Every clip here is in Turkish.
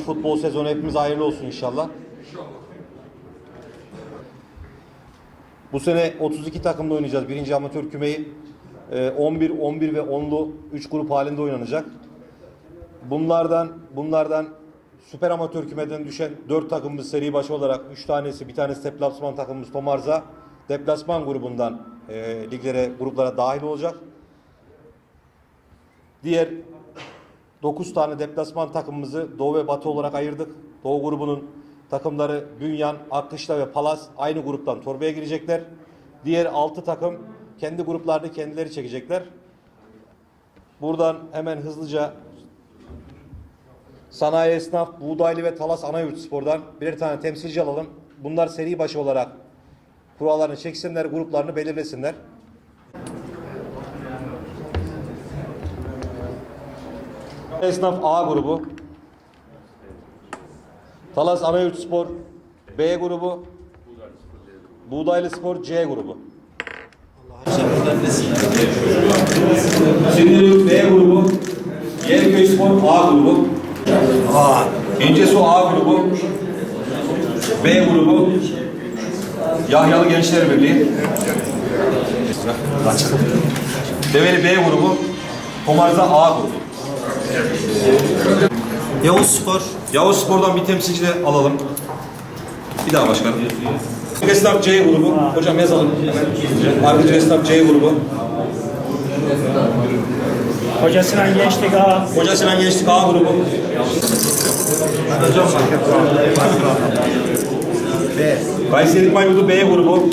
Futbol sezonu hepimiz hayırlı olsun inşallah. Bu sene 32 takımda oynayacağız. Birinci amatör kümeyi e, 11, 11 ve 10'lu 3 grup halinde oynanacak. Bunlardan bunlardan süper amatör kümeden düşen 4 takımımız seri başı olarak 3 tanesi bir tanesi deplasman takımımız Tomarza deplasman grubundan e, liglere gruplara dahil olacak. Diğer 9 tane deplasman takımımızı Doğu ve Batı olarak ayırdık. Doğu grubunun takımları Bünyan, Akkışla ve Palas aynı gruptan torbaya girecekler. Diğer 6 takım kendi gruplarını kendileri çekecekler. Buradan hemen hızlıca Sanayi Esnaf, Buğdaylı ve Talas Anayurt Spor'dan birer tane temsilci alalım. Bunlar seri başı olarak kurallarını çeksinler, gruplarını belirlesinler. Esnaf A grubu. Talas Anayurt Spor B grubu. Buğdaylı Spor C grubu. Sinirlik B grubu. Yerköy Spor A grubu. A. İncesu A grubu. B grubu. Yahyalı Gençler Birliği. Develi B grubu. Tomarza A grubu. Yavuz Spor. Yavuz Spor'dan bir temsilci de alalım. Bir daha başkanım. Esnaf C grubu. Hocam yazalım. Ardıcı Esnaf C grubu. Hoca Sinan Gençlik A. Hoca Sinan Gençlik A grubu. B. Kayseri İkmal Yurdu B grubu.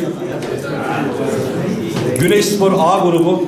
Güneş Spor A grubu.